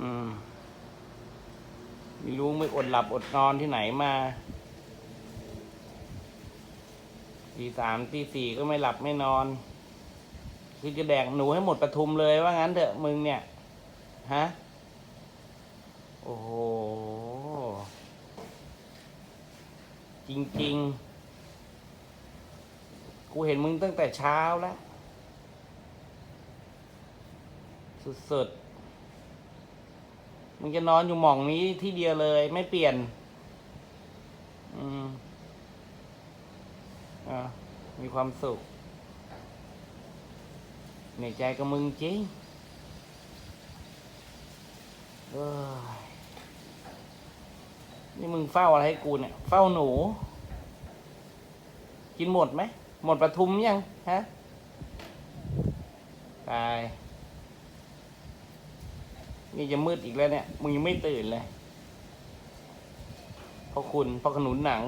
อืมไม่รู้ไม่อดหลับอดนอนที่ไหนมาตีสามตีสี่ก็ไม่หลับไม่นอน คือจะแดกหนูให้หมดปทุมเลยว่างั้นเถอะมึงเนี่ย ฮะ โอ้โห จริง ๆ กูเห็นมึงตั้งแต่เช้าแล้ว สุดๆ มึงจะนอนอยู่หม่องนี้ที่เดียวเลย ไม่เปลี่ยน อืมอ่ามีความสุขเหนื่อยใจกับมึงจริงเอ้นี่มึงเฝ้าอะไรให้กูเนี่ย เฝ้าหนู กินหมดไหม หมดประทุมยัง ฮะ ตาย นี่จะมืดอีกแล้วเนี่ย มึงยังไม่ตื่นเลย เพราะคุณ เพราะขนุนหนัง